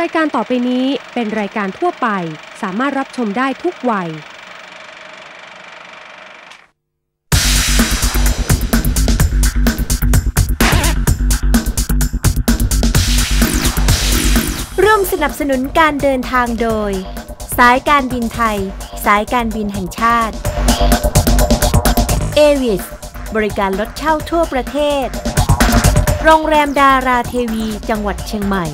รายการต่อไปนี้เป็นรายการทั่วไป สามารถรับชมได้ทุกวัยร่วมสนับสนุนการเดินทางโดย สายการบินไทย สายการบินแห่งชาติเอวิสบริการรถเช่าทั่วประเทศ โรงแรมดาราเทวีจังหวัดเชียงใหม่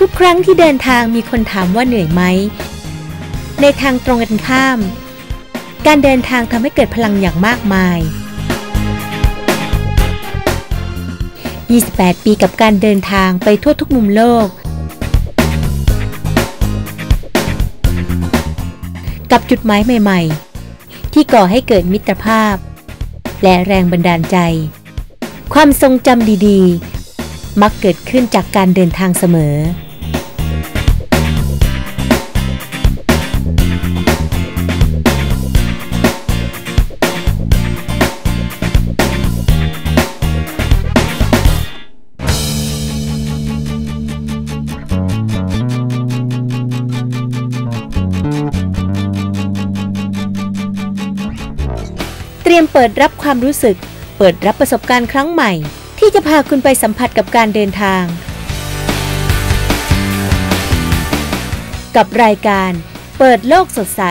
ทุกครั้งที่เดินทางมีคนถามว่าเหนื่อยไหม ในทางตรงกันข้าม การเดินทางทำให้เกิดพลังอย่างมากมาย 28 ปีกับการเดินทางไปทั่วทุกมุมโลก กับจุดหมายใหม่ๆ ที่ก่อให้เกิดมิตรภาพ และแรงบันดาลใจ ความทรงจำดีๆ มักเกิดขึ้นจากการเดินทางเสมอ รียมเปิดรับความรู้สึก เปิดรับประสบการณ์ครั้งใหม่ ที่จะพาคุณไปสัมผัสกับการเดินทาง กับรายการ เปิดโลกสดใส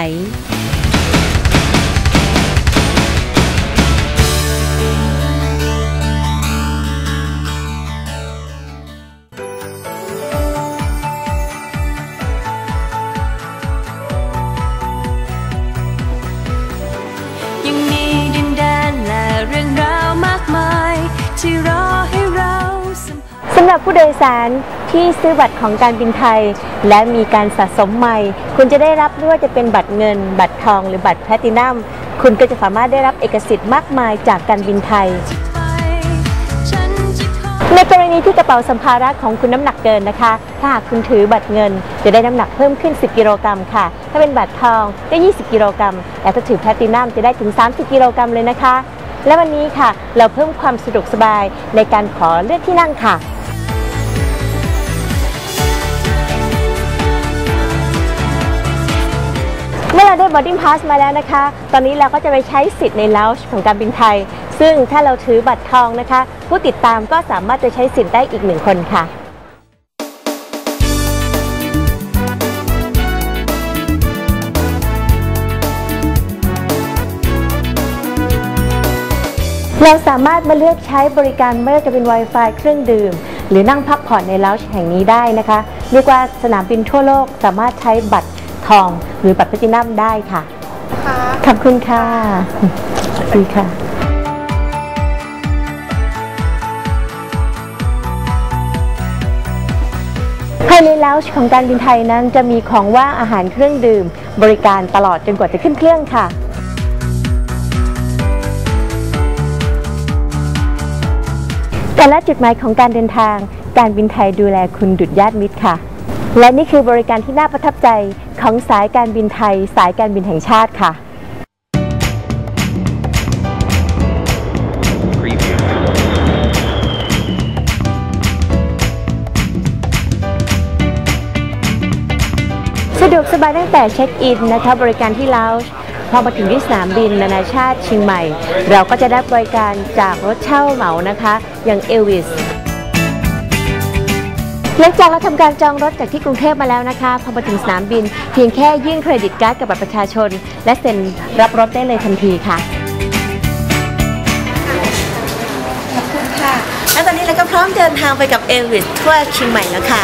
สำหรับผู้โดยสารที่ซื้อบัตรของการบินไทย และมีการสะสมใหม่ คุณจะได้รับไม่ว่าจะเป็นบัตรเงิน บัตรทอง หรือบัตรแพลตินัม คุณก็จะสามารถได้รับเอกสิทธิ์มากมายจากการบินไทย ในกรณีที่กระเป๋าสัมภาระของคุณน้ำหนักเกินนะคะ ถ้าหากคุณถือบัตรเงิน จะได้น้ำหนักเพิ่มขึ้น 10 กิโลกรัมค่ะ ถ้าเป็นบัตรทองได้ 20 กิโลกรัมแต่ถ้าถือแพลตินัมจะได้ถึง 30 กิโลกรัมเลยนะคะ และวันนี้ค่ะ เราเพิ่มความสะดวกสบายในการขอเลือกที่นั่งค่ะ เมื่อเราได้ boarding pass มาแล้วนะคะ ตอนนี้เราก็จะไปใช้สิทธิ์ใน lounge ของการบินไทย ซึ่งถ้าเราถือบัตรทองนะคะ ผู้ติดตามก็สามารถจะใช้สิทธิ์ได้อีกหนึ่งคนค่ะเราสามารถมาเลือกใช้บริการไม่ว่าจะเป็น Wi-Fi เครื่องดื่ม หรือนั่งพักผ่อนในล o ว g e แห่งนี้ได้นะคะเรียกว่าสนามบินทั่วโลกสามารถใช้บัตร ทองหรือบัตรแพลตินัมได้ค่ะขอบคุณค่ะสวัสดีค่ะภายในล o ว g e ของการบินไทยนั้นจะมีของว่างอาหารเครื่องดื่ม บริการตลอดจนกว่าจะขึ้นเครื่องค่ะแต่ละจุดหมายของการเดินทาง การบินไทยดูแลคุณดุจญาติมิตรค่ะ และนี่คือบริการที่น่าประทับใจ ของสายการบินไทย สายการบินแห่งชาติค่ะ สะดวกสบายตั้งแต่เช็คอินนะคะบริการที่ลาวพอมาถึงที่สนามบินนานาชาติเชียงใหม่ เราก็จะได้บริการจากรถเช่าเหมานะคะ อย่างเอลวิส หลังจากเราทำการจองรถจากที่กรุงเทพมาแล้วนะคะ พอมาถึงสนามบิน เพียงแค่ยื่นเครดิตการ์ดกับบัตรประชาชน และเซ็นรับรถได้เลยทันทีค่ะ ขอบคุณค่ะ และตอนนี้เราก็พร้อมเดินทางไปกับเอลวิสทั่วเชียงใหม่แล้วค่ะ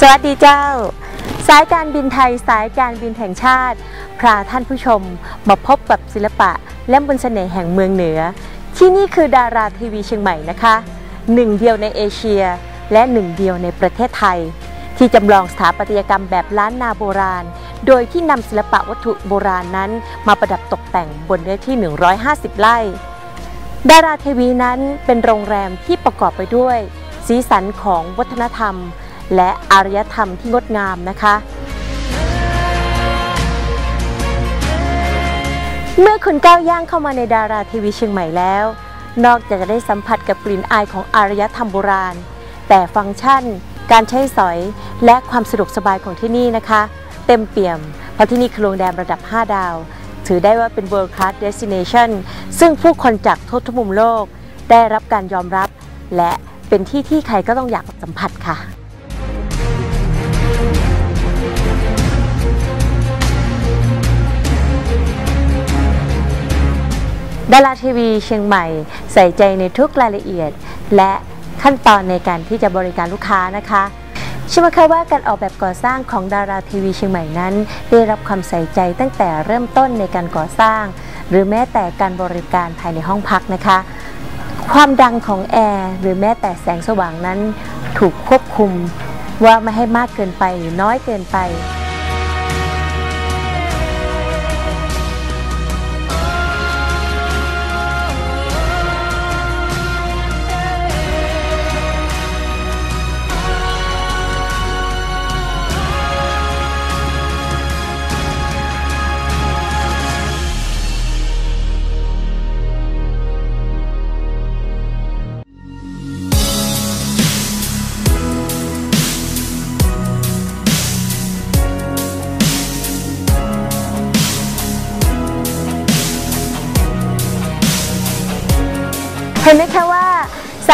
สวัสดีเจ้า สายการบินไทยสายการบินแห่งชาติพาท่านผู้ชมมาพบกับศิลปะและมนเสน่ห์แห่งเมืองเหนือ ที่นี่คือดาราทีวีเชียงใหม่นะคะหนึ่งเดียวในเอเชีย และหนึ่งเดียวในประเทศไทย ที่จำลองสถาปัตยกรรมแบบล้านนาโบราณ โดยที่นำศิลปะวัตถุโบราณนั้น มาประดับตกแต่งบนเนื้อที่ 150 ไร่ ดาราทีวีนั้นเป็นโรงแรมที่ประกอบไปด้วย สีสันของวัฒนธรรม และอารยธรรมที่งดงามนะคะ เมื่อคุณก้าวย่างเข้ามาในดาราทีวีเชียงใหม่แล้ว นอกจากจะได้สัมผัสกับกลิ่นอายของอารยธรรมโบราณ แต่ฟังก์ชัน การใช้สอยและความสะดวกสบายของที่นี่นะคะ เต็มเปี่ยม เพราะที่นี่คือโรงแรมระดับ 5 ดาว ถือได้ว่าเป็น World Class Destination ซึ่งผู้คนจากทั่วทุกมุมโลก ได้รับการยอมรับและเป็นที่ที่ใครก็ต้องอยากสัมผัสค่ะ ดาราทีวีเชียงใหม่ ใส่ใจในทุกรายละเอียด และขั้นตอนในการที่จะบริการลูกค้านะคะเชื่อไหมคะว่าการออกแบบก่อสร้างของดาราทีวีเชียงใหม่นั้น ได้รับความใส่ใจตั้งแต่เริ่มต้นในการก่อสร้าง หรือแม้แต่การบริการภายในห้องพักนะคะ ความดังของแอร์หรือแม้แต่แสงสว่างนั้น ถูกควบคุมว่าไม่ให้มากเกินไปหรือน้อยเกินไป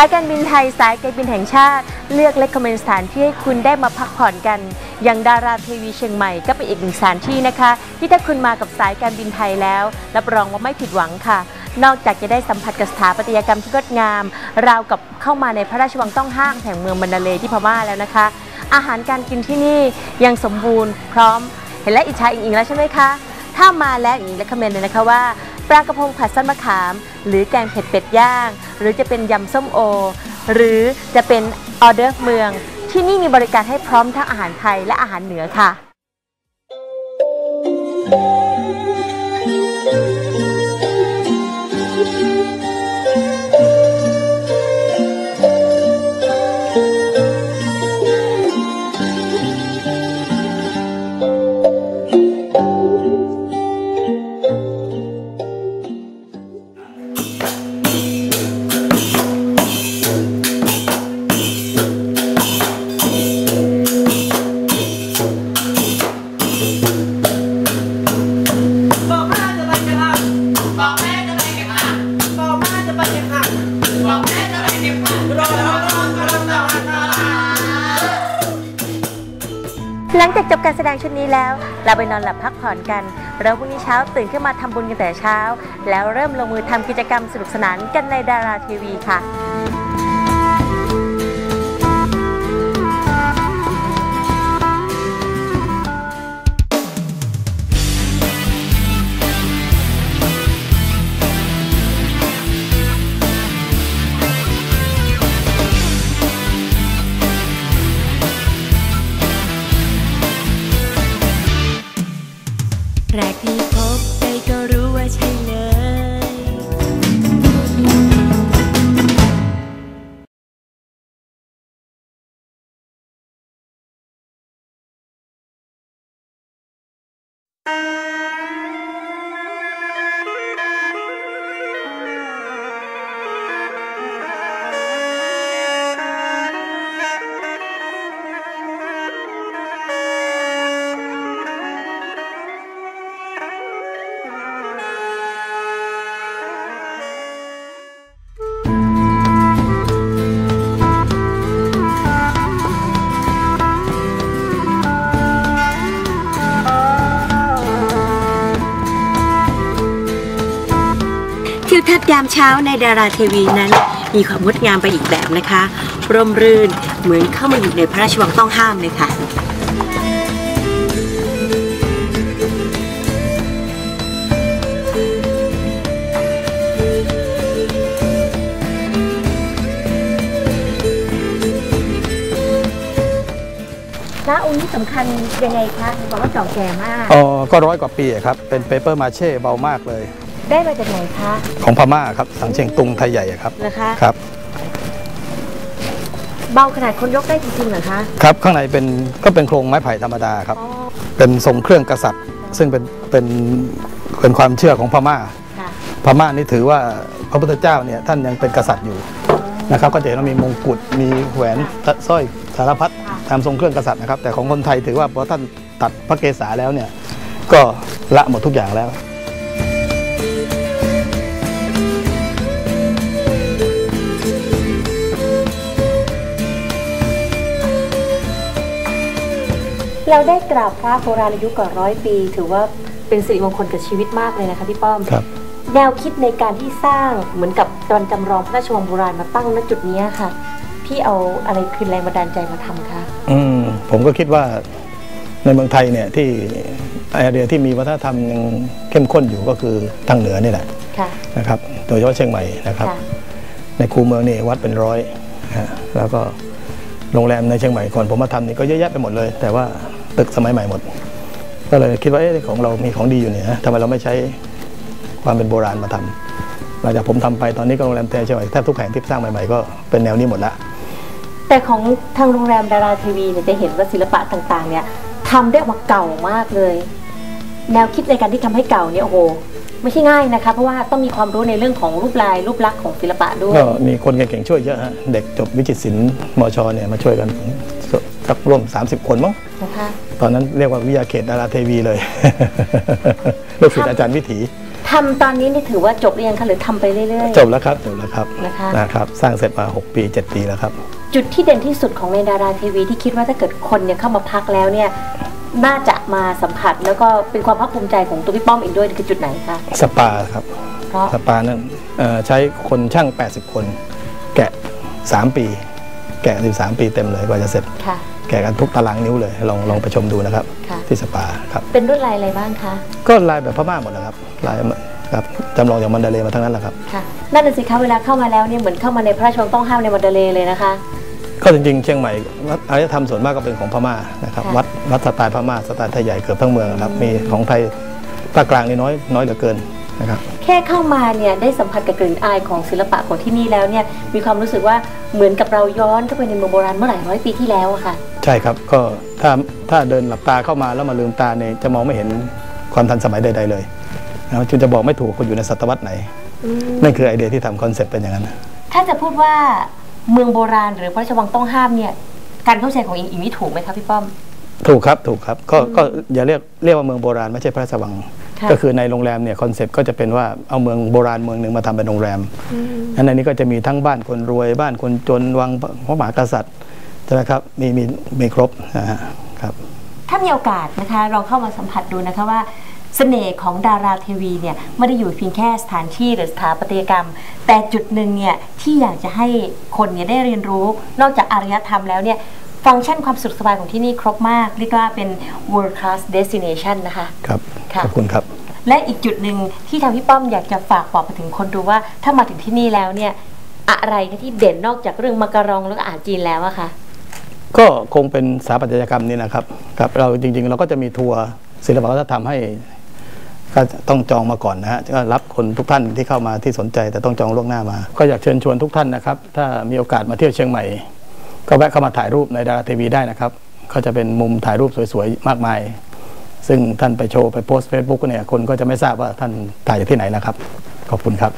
ายการบินไทยสายการบินแห่งชาติ เลือกเล c ก m เมนสถานที่ให้คุณได้มาพักผ่อนกัน อย่างดาราทีวีเชียงใหม่ก็เป็นอีกหนึ่งสถานที่นะคะ ที่ถ้าคุณมากับสายการบินไทยแล้วรับรองว่าไม่ผิดหวังค่ะ นอกจากจะได้สัมผัสกับสถาปัตยกรรมที่งดงาม ราวกับเข้ามาในพระราชวังต้องห้ามแห่งเมืองมันดาเลที่พม่าแล้วนะคะ อาหารการกินที่นี่ยังสมบูรณ์พร้อม เห็นและอิจฉาอิงอิงแล้วใช่ไหมคะถ้ามาแล้วอิงและคอมเมนต์เลยนะคะว่าปลากระพงผัดส้นมะขาม หรือแกงเผ็ดเป็ดย่าง หรือจะเป็นยำส้มโอ หรือจะเป็นออเดอร์เมือง ที่นี่มีบริการให้พร้อมทั้งอาหารไทยและอาหารเหนือค่ะบอ แสดงชุดนี้แล้ว เราไปนอนหลับพักผ่อนกันเราพรุ่งนี้เช้าตื่นขึ้นมาทำบุญกันแต่เช้า แล้วเริ่มลงมือทำกิจกรรมสนุกสนานกันในดาราทีวีค่ะ ทิวทัศน์ยามเช้าในดาราทีวีนั้น มีความงดงามไปอีกแบบนะคะ ร่มรื่นเหมือนเข้ามาอยู่ในพระราชวังต้องห้ามเลยค่ะ พระองค์นี้สำคัญยังไงคะบอกว่าเก่าแก่มาก อ๋อก็ร้อยกว่าปีอะครับ เป็นเปเปอร์มาเช่เบามากเลย ได้มาจากไหนคะของพม่าครับสังเชียงตุงไทยใหญ่อะครับนะคะครับ เบาขนาดคนยกได้จริงๆเหรอคะครับข้างในเป็นก็เป็นโครงไม้ไผ่ธรรมดาครับอ๋อเป็นทรงเครื่องกษัตริย์ ซึ่งเป็นเป็นเป็นความเชื่อของพม่าค่ะพม่านี่ถือว่าพระพุทธเจ้าเนี่ยท่านยังเป็นกษัตริย์อยู่นะครับก็จะเห็นว่ามีมงกุฎมีแหวนสร้อยสารพัดตามทรงเครื่องกษัตริย์นะครับ แต่ของคนไทยถือว่าพอท่านตัดพระเกศาแล้วเนี่ยก็ละหมดทุกอย่างแล้ว เราได้กราบพระโบราณอายุกว่าร้อยปี ถือว่าเป็นสิริมงคลกับชีวิตมากเลยนะคะพี่ป้อมครับแนวคิดในการที่สร้างเหมือนกับตอนจำลองพระราชวังโบราณมาตั้งณจุดเนี้ยค่ะ พี่เอาอะไรคืนแรงบันดาลใจมาทำคะอืมผมก็คิดว่าในเมืองไทยเนี่ยที่แอเรียที่มีวัฒนธรรมยังเข้มข้นอยู่ก็คือทางเหนือนี่แหละค่ะนะครับ โดยเฉพาะเชียงใหม่นะครับค่ะในคูเมืองนี่วัดเป็นร้อยนะฮะแล้วก็โรงแรมในเชียงใหม่ก่อนผมมาทำนี่ก็เยอะแยะไปหมดเลย แต่ว่า ตึกสมัยใหม่หมด ก็เลยคิดว่าเอ๊ะของเรามีของดีอยู่เนี่ยนะทำไมเราไม่ใช้ความเป็นโบราณมาทำหลังจากผมทำไปตอนนี้ก็โรงแรมแต่เชียงใหม่แทบทุกแห่งที่สร้างใหม่ๆก็เป็นแนวนี้หมดละแต่ของทางโรงแรมดาราทีวีเนี่ยจะเห็นว่าศิลปะต่างๆ เนี่ยทำได้ออกมาเก่ามากเลย แนวคิดในการที่ทำให้เก่าเนี่ยโอ้โหไม่ใช่ง่ายนะคะเพราะว่าต้องมีความรู้ในเรื่องของรูปลายรูปลักษณ์ของศิลปะด้วยก็มีคนเก่งๆช่วยเยอะฮะเด็กจบวิจิตรศิลป์มชเนี่ยมาช่วยกันสักร่วม 30 คนมั้ง นะคะตอนนั้นเรียกว่าวิทยาเขตดาราเทวีเลยลูกศิษย์อาจารย์วิถีทำตอนนี้นี่ถือว่าจบหรือยังคะหรือทำไปเรื่อยๆจบแล้วครับจบแล้วครับนะคะนะครับ สร้างเสร็จมา 6 ปี 7 ปีแล้วครับ จุดที่เด่นที่สุดของในดาราทีวีที่คิดว่าถ้าเกิดคนเนี่ยเข้ามาพักแล้วเนี่ยน่าจะมาสัมผัสแล้วก็เป็นความภาคภูมิใจของตัวพี่ป้อมเองด้วยคือจุดไหนคะสปาครับเพราะสปานั้นเอ่อใช้คนช่าง 80 คน แกะ 3 ปี แกะ 13 ปีเต็มเลยกว่าจะเสร็จค่ะ แกะกันทุกตารางนิ้วเลย ลองลองไปชมดูนะครับค่ะที่สปาครับเป็นรุ่นลายอะไรบ้างคะก็ลายแบบพม่าหมดนะครับลายครับจำลองจากมันดาเลย์มาทั้งนั้นแหละครับค่ะนั่นน่ะสิคะเวลาเข้ามาแล้วเนี่ยเหมือนเข้ามาในพระราชวังต้องห้ามในมันเดเลย์เลยนะคะก็จริงๆเชียงใหม่วัดอารยธรรมส่วนมากก็เป็นของพม่านะครับค่ะวัดวัดสไตล์พม่าสไตล์ไทยใหญ่เกือบทั้งเมืองนะครับมีของไทยภาคกลางนี่น้อยน้อยเหลือเกิน นะครับแค่เข้ามาเนี่ยได้สัมผัสกับกลิ่นอายของศิลปะของที่นี่แล้วเนี่ยมีความรู้สึกว่าเหมือนกับเราย้อนเข้าไปในเมืองโบราณเมื่อหลายร้อยปีที่แล้วอะค่ะ ใช่ครับก็ถ้าถ้าเดินหลับตาเข้ามาแล้วมาลืมตาเนี่ยจะมองไม่เห็นความทันสมัยใด ๆ เลยนะครับจึงจะบอกไม่ถูกว่าคุณอยู่ในศตวรรษไหนนั่นคือไอเดียที่ทำคอนเซ็ปต์เป็นอย่างนั้นถ้าจะพูดว่าเมืองโบราณ หรือพระราชวังต้องห้ามเนี่ยการเข้าใจของอิงอิงนี่ถูกไหมคะพี่ป้อม ถูกครับถูกครับก็ก็อย่าเรียกเรียกว่าเมืองโบราณไม่ใช่พระราชวังค่ะ ก็คือในโรงแรมเนี่ยคอนเซ็ปต์ก็จะเป็นว่าเอาเมืองโบราณเมืองหนึ่งมาทำเป็นโรงแรมอันในนี้ก็จะมีทั้งบ้านคนรวยบ้านคนจนวังพระมหากษัตริย์ใช่ไหมครับมีมีมีครบนะฮะครับถ้ามีโอกาสนะคะลองเข้ามาสัมผัสดูนะคะว่าเสน่ห์ของดาราทีวีเนี่ยไม่ได้อยู่เพียงแค่สถานที่หรือสถาปัตยกรรม แต่จุดหนึ่งเนี่ยที่อยากจะให้คนเนี่ยได้เรียนรู้ นอกจากอารยธรรมแล้วเนี่ย ฟังก์ชันความสุขสบายของที่นี่ครบมาก เรียกว่าเป็น world class destination นะคะครับค่ะขอบคุณครับ และอีกจุดหนึ่งที่ทางพี่ป้อมอยากจะฝากบอกไปถึงคนดูว่า ถ้ามาถึงที่นี่แล้วเนี่ยอะไรที่เด่นนอกจากเรื่องมักกะรองแล้วก็อาหารจีนแล้วอะคะก็คงเป็นสถาปัตยกรรมนี่นะครับครับเราจริง ๆ เราก็จะมีทัวร์ศิลปวัฒนธรรมให้ก็ต้องจองมาก่อนนะฮะก็รับคนทุกท่านที่เข้ามาที่สนใจ แต่ต้องจองล่วงหน้ามา ก็อยากเชิญชวนทุกท่านนะครับ ถ้ามีโอกาสมาเที่ยวเชียงใหม่ ก็แวะเข้ามาถ่ายรูปในดาราทีวีได้นะครับ ก็จะเป็นมุมถ่ายรูปสวยๆ มากมาย ซึ่งท่านไปโชว์ไปโพสต์เฟซบุ๊กเนี่ยคนก็จะไม่ทราบว่าท่านถ่ายจากที่ไหนนะครับ ขอบคุณครับ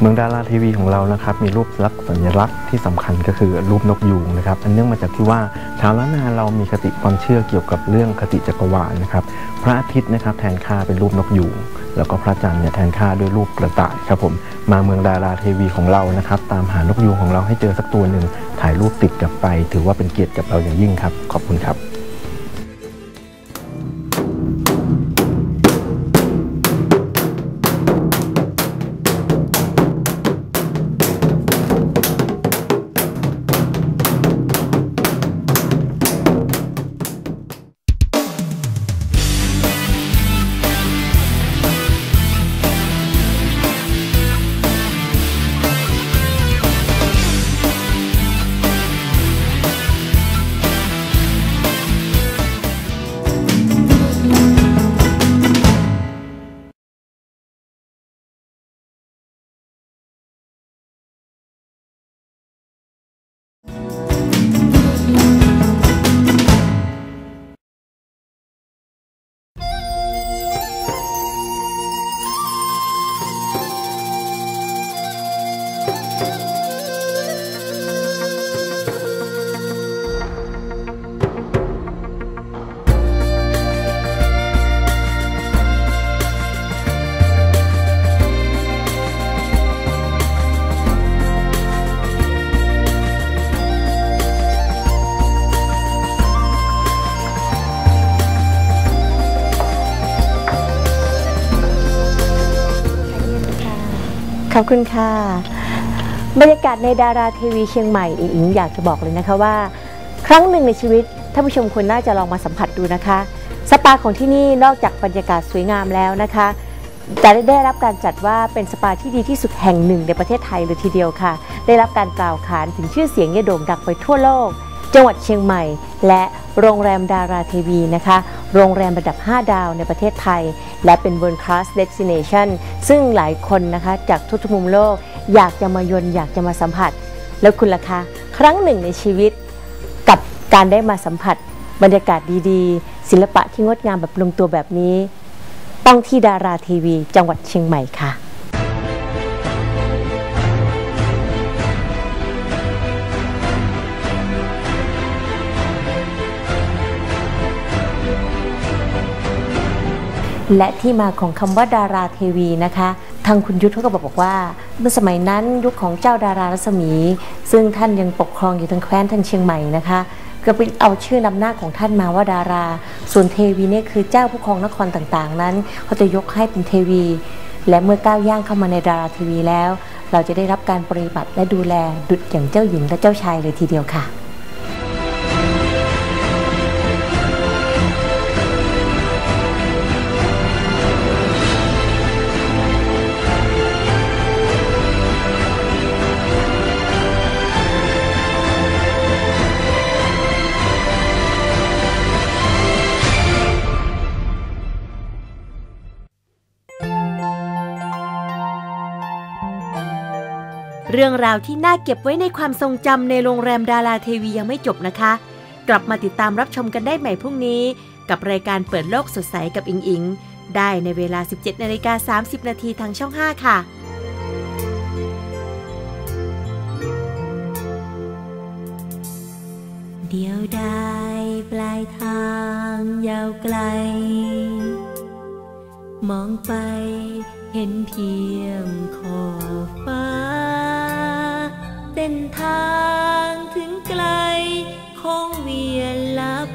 เมืองดาราทีวีของเรานะครับมีรูปลักษณ์สัญลักษณ์ที่สำคัญก็คือรูปนกยูงนะครับอันเนื่องมาจากที่ว่าชาวล้านนาเรามีคติความเชื่อเกี่ยวกับเรื่องคติจักรวาลนะครับพระอาทิตย์นะครับแทนค่าเป็นรูปนกยูงแล้วก็พระจันทร์เนี่ยแทนค่าด้วยรูปกระต่ายครับผมมาเมืองดาราทีวีของเรานะครับตามหานกยูงของเราให้เจอสักตัวหนึ่งถ่ายรูปติดกลับไป ถือว่าเป็นเกียรติกับเราอย่างยิ่งครับ ขอบคุณครับ ขอบคุณค่ะ บรรยากาศในดาราทีวีเชียงใหม่อิงอิงอยากจะบอกเลยนะคะว่า ครั้งหนึ่งในชีวิตท่านผู้ชมควรน่าจะลองมาสัมผัสดูนะคะ สปาของที่นี่นอกจากบรรยากาศสวยงามแล้วนะคะจะได้ได้รับการจัดว่าเป็นสปาที่ดีที่สุดแห่งหนึ่งในประเทศไทยเลยทีเดียวค่ะ ได้รับการกล่าวขานถึงชื่อเสียงเนี่ยโด่งดังไปทั่วโลก จังหวัดเชียงใหม่ และโรงแรมดาราทีวีนะคะ โรงแรมระดับ 5 ดาวในประเทศไทย และเป็น World Class Destination ซึ่งหลายคนนะคะจากทุกมุมโลก อยากจะมายนต์อยากจะมาสัมผัส แล้วคุณล่ะคะครั้งหนึ่งในชีวิตกับการได้มาสัมผัส บรรยากาศดีๆ ศิลปะที่งดงามแบบลงตัวแบบนี้ ต้องที่ดาราทีวี จังหวัดเชียงใหม่ค่ะ และที่มาของคำว่าดาราเทวีนะคะ ทางคุณยุทธเขาก็บอกว่า เมื่อสมัยนั้นยุคของเจ้าดารารัศมี ซึ่งท่านยังปกครองอยู่ทางแคว้นทางเชียงใหม่นะคะก็ไปเอาชื่อนำหน้าของท่านมาว่าดารา ส่วนเทวีเนี่ยคือเจ้าผู้ครองนครต่างๆ นั้นเขาจะยกให้เป็นเทวี และเมื่อก้าวย่างเข้ามาในดาราทีวีแล้ว เราจะได้รับการปฏิบัติและดูแลดุจอย่างเจ้าหญิงและเจ้าชายเลยทีเดียวค่ะ เรื่องราวที่น่าเก็บไว้ในความทรงจำในโรงแรมดาราเทวียังไม่จบนะคะ กลับมาติดตามรับชมกันได้ใหม่พรุ่งนี้ กับรายการเปิดโลกสดใสกับอิงอิง ได้ในเวลา 17นาฬิกา30 นาทีทางช่อง 5 ค่ะเดียวดายปลายทางยาวไกล มองไปเห็นเพียงขอบฟ้า เส้นทางถึงไกลคงเวียนลับ